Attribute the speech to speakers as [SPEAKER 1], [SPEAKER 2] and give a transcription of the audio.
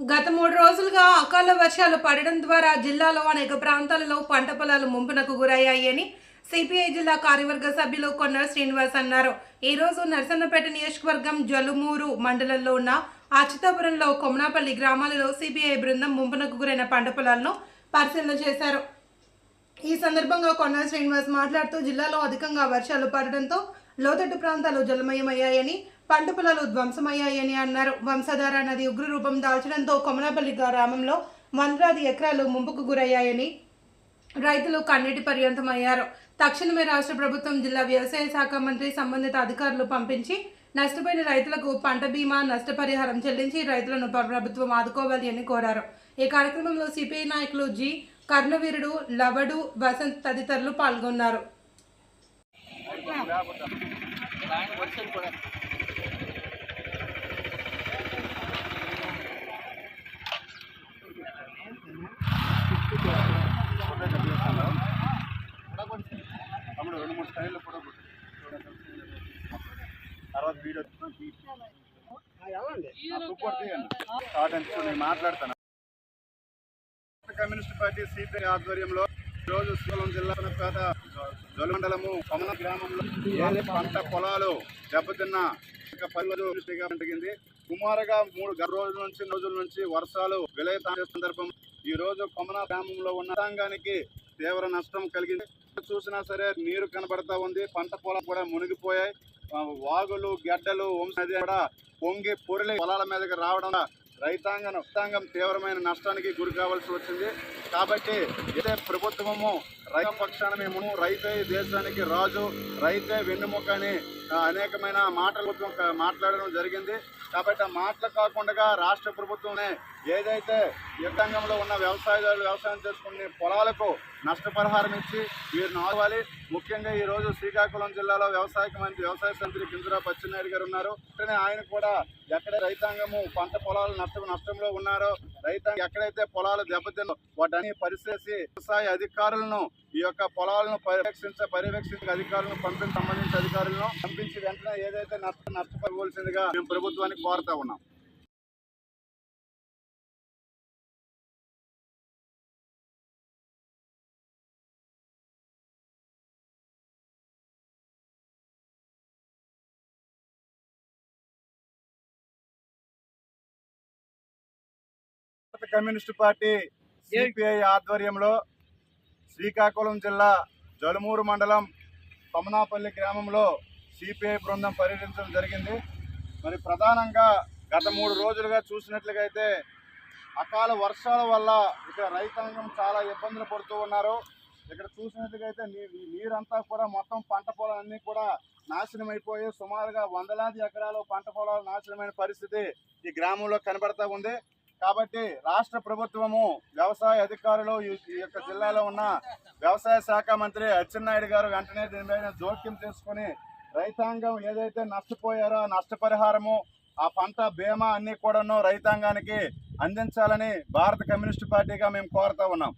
[SPEAKER 1] గత మూడు రోజులుగా అకాల వర్షాలు పడడం ద్వారా జిల్లాలో అనేక ప్రాంతాలలో పంట పొలాలు ముంపునకు గురయ్యాయని సిపిఐ జిల్లా కార్యవర్గ సభ్యులు కొన్న శ్రీనివాస్ అన్నారు. ఈ రోజు నరసన్నపేట నియోజకవర్గం జలుమూరు మండలంలో ఉన్న అచ్యుతాపురంలో కొమనాపల్లి గ్రామాలలో సిపిఐ బృందం ముంపునకు గురైన పంట పొలాలను పరిశీలన చేశారు. ఈ సందర్భంగా కొన్నా శ్రీనివాస్ మాట్లాడుతూ జిల్లాలో అధికంగా వర్షాలు పడడంతో లోతట్టు ప్రాంతాలు జలమయమయ్యాయని పంట పొలాలు ధ్వంసమయ్యాయని అన్నారు. వంశధార నది ఉగ్ర రూపం దాల్చడంతో కొమనపల్లి గ్రామంలో వందలాది ఎకరాలు ముంపుకు గురయ్యాయని రైతులు కన్నీటి పర్యంతమయ్యారు. తక్షణమే రాష్ట్ర ప్రభుత్వం జిల్లా వ్యవసాయ శాఖ మంత్రి సంబంధిత అధికారులు పంపించి నష్టపోయిన రైతులకు పంట బీమా నష్టపరిహారం చెల్లించి రైతులను ప్రభుత్వం ఆదుకోవాలి అని కోరారు. ఈ కార్యక్రమంలో సిపిఐ నాయకులు జి. కర్ణవీరుడు లవడు వసంత్ తదితరులు పాల్గొన్నారు.
[SPEAKER 2] తమ్ముడు రెండు మూడు స్టైల్లో ఫోటో తర్వాత వీడియో సూపర్ స్టార్ట్ అని నేను మాట్లాడతాను. కమ్యూనిస్ట్ పార్టీ సిపిఐ ఆధ్వర్యంలో ఈరోజు శ్రీకాకుళం జిల్లా పేద జొలమండలము కొమన గ్రామంలో పంట పొలాలు దెబ్బతిన్న ఇక పది రోజులుగా జరిగింది సుమారుగా మూడు గత రోజుల నుంచి రోజుల నుంచి వర్షాలు విలయతాండే సందర్భం. ఈ రోజు కొమన గ్రామంలో ఉన్న రంగానికి తీవ్ర నష్టం కలిగింది. చూసినా సరే నీరు కనబడతా ఉంది. పంట పొలం కూడా మునిగిపోయాయి. వాగులు గడ్డలు వంశ కూడా పొంగి పొరలి పొలాల మీదకి రావడం రైతాంగం రైతాంగం తీవ్రమైన నష్టానికి గురి కావాల్సి వచ్చింది. కాబట్టి ఇదే ప్రభుత్వము రైతు పక్షాన మేము రైతే దేశానికి రాజు రైతే వెన్నుముక అని అనేకమైన మాటలు ప్రభుత్వం మాట్లాడడం జరిగింది. కాబట్టి ఆ మాటలు కాకుండా రాష్ట్ర ప్రభుత్వమే ఏదైతే యుద్ధంగంలో ఉన్న వ్యవసాయదారులు వ్యవసాయం చేసుకునే పొలాలకు నష్టపరిహారం ఇచ్చి వీరిని ఆదుకోవాలి. ముఖ్యంగా ఈ రోజు శ్రీకాకుళం జిల్లాలో వ్యవసాయ మంత్రి వ్యవసాయ మంత్రి కింజరా పచ్చినాయుడు గారు ఉన్నారు. వెంటనే ఆయన కూడా ఎక్కడ రైతాంగము పంట పొలాలు నష్టం నష్టంలో ఉన్నారో రైతాంగం ఎక్కడైతే పొలాలు దెబ్బతిన్నో వాటన్ని పరిశీలిసి వ్యవసాయ అధికారులను ఈ యొక్క పొలాలను పర్యవేక్షించ పర్యవేక్షించే అధికారులను పంపించి సంబంధించిన అధికారులను పంపించి వెంటనే ఏదైతే నష్టం నష్టపోవలసిందిగా మేము ప్రభుత్వానికి కోరుతా ఉన్నాం. కమ్యూనిస్ట్ పార్టీ సిపిఐ ఆధ్వర్యంలో శ్రీకాకుళం జిల్లా జలుమూరు మండలం కొమనాపల్లి గ్రామంలో సిపిఐ బృందం పర్యటించడం జరిగింది. మరి ప్రధానంగా గత మూడు రోజులుగా చూసినట్లుగా అయితే అకాల వర్షాల వల్ల ఇక్కడ రైతాంగం చాలా ఇబ్బందులు పడుతూ ఉన్నారు. ఇక్కడ చూసినట్లుగా అయితే నీరంతా కూడా మొత్తం పంట పొలాలన్నీ కూడా నాశనం అయిపోయి సుమారుగా వందలాది ఎకరాలు పంట పొలాలు నాశనమైన పరిస్థితి ఈ గ్రామంలో కనబడతా ఉంది. కాబట్టి రాష్ట్ర ప్రభుత్వము వ్యవసాయ అధికారులు ఈ యొక్క జిల్లాలో ఉన్న వ్యవసాయ శాఖ మంత్రి అచ్చెన్నాయుడు గారు వెంటనే దీని మీద జోక్యం చేసుకుని రైతాంగం ఏదైతే నష్టపోయారో ఆ నష్టపరిహారము ఆ పంట బీమా అన్ని కూడాను రైతాంగానికి అందించాలని భారత కమ్యూనిస్ట్ పార్టీగా మేము కోరుతా ఉన్నాం.